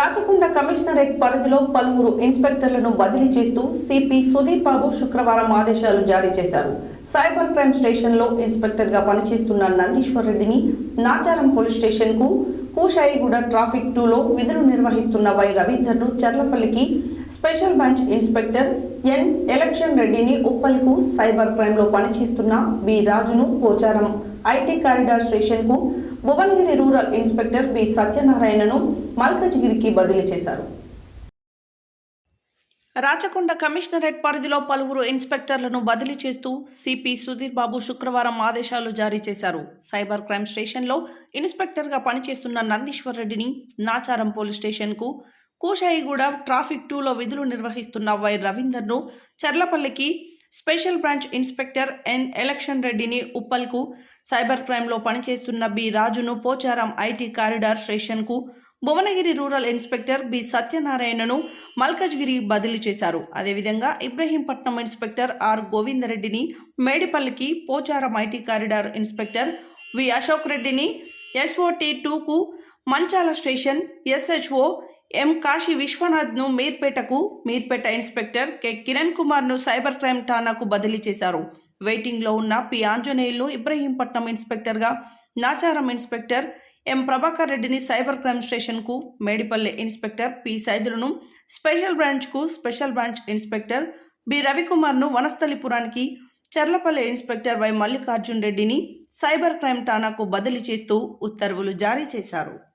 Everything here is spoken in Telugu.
రాచకొండ కమిషనరేట్ పరిధిలో పలువురు ఇన్స్పెక్టర్లను బదిలీ చేస్తూ సిపి సుధీర్ బాబు శుక్రవారం ఆదేశాలు జారీ చేశారు. సైబర్ క్రైమ్ స్టేషన్లో ఇన్స్పెక్టర్గా పనిచేస్తున్న నందీశ్వర్ రెడ్డిని నాచారం పోలీస్ స్టేషన్కు కూషాయిగూడ ట్రాఫిక్ టూలో విధులు నిర్వహిస్తున్న వై రవీందర్ను చర్లపల్లికి స్పెషల్ బ్రాంచ్ ఇన్స్పెక్టర్ ఎన్ ఎలక్షన్ రెడ్డిని ఉప్పల్కు సైబర్ క్రైమ్లో పనిచేస్తున్న బి రాజును పోచారం ఐటీ కారిడార్ స్టేషన్కు భువనగిరి రూరల్ ఇన్స్పెక్టర్ బి సత్యనారాయణను మల్కజ్గిరికి బదిలీ చేశారు. రాచకొండ కమిషనరేట్ పరిధిలో పలువురు ఇన్స్పెక్టర్లను బదిలీ చేస్తూ సిపి సుధీర్ బాబు శుక్రవారం ఆదేశాలు జారీ చేశారు. సైబర్ క్రైమ్ స్టేషన్లో ఇన్స్పెక్టర్గా పనిచేస్తున్న నందీశ్వర్ రెడ్డిని నాచారం పోలీస్ స్టేషన్కు కూషాయిగూడ ట్రాఫిక్ టూలో విధులు నిర్వహిస్తున్న వై రవీందర్ను చర్లపల్లికి స్పెషల్ బ్రాంచ్ ఇన్స్పెక్టర్ ఎన్ ఎలక్షన్ రెడ్డిని ఉప్పల్కు సైబర్ క్రైమ్లో పనిచేస్తున్న బి రాజును పోచారం ఐటీ కారిడార్ స్టేషన్కు భువనగిరి రూరల్ ఇన్స్పెక్టర్ బి సత్యనారాయణను మల్కజ్గిరి బదిలీ చేశారు. అదేవిధంగా ఇబ్రహీంపట్నం ఇన్స్పెక్టర్ ఆర్ గోవిందరెడ్డిని మేడిపల్లికి Pocharam IT corridor inspector V Ashok రెడ్డిని SOT టూకు Manchal station SHO M Kashi విశ్వనాథ్ను మీర్పేటకు మీర్పేట ఇన్స్పెక్టర్ కె. కిరణ్ కుమార్ను సైబర్ క్రైమ్ ఠానాకు బదిలీ చేశారు. వెయిటింగ్లో ఉన్న పి. ఆంజనేయులు ఇబ్రహీంపట్నం ఇన్స్పెక్టర్గా నాచారం ఇన్స్పెక్టర్ ఎం. ప్రభాకర్ రెడ్డిని సైబర్ క్రైమ్ స్టేషన్కు మేడిపల్లె ఇన్స్పెక్టర్ పి. సైదులను స్పెషల్ బ్రాంచ్కు స్పెషల్ బ్రాంచ్ ఇన్స్పెక్టర్ బి. రవికుమార్ను వనస్థలిపురానికి చర్లపల్లె ఇన్స్పెక్టర్ వై. మల్లికార్జున్ రెడ్డిని సైబర్ క్రైమ్ ఠానాకు బదిలీ చేస్తూ ఉత్తర్వులు జారీ చేశారు.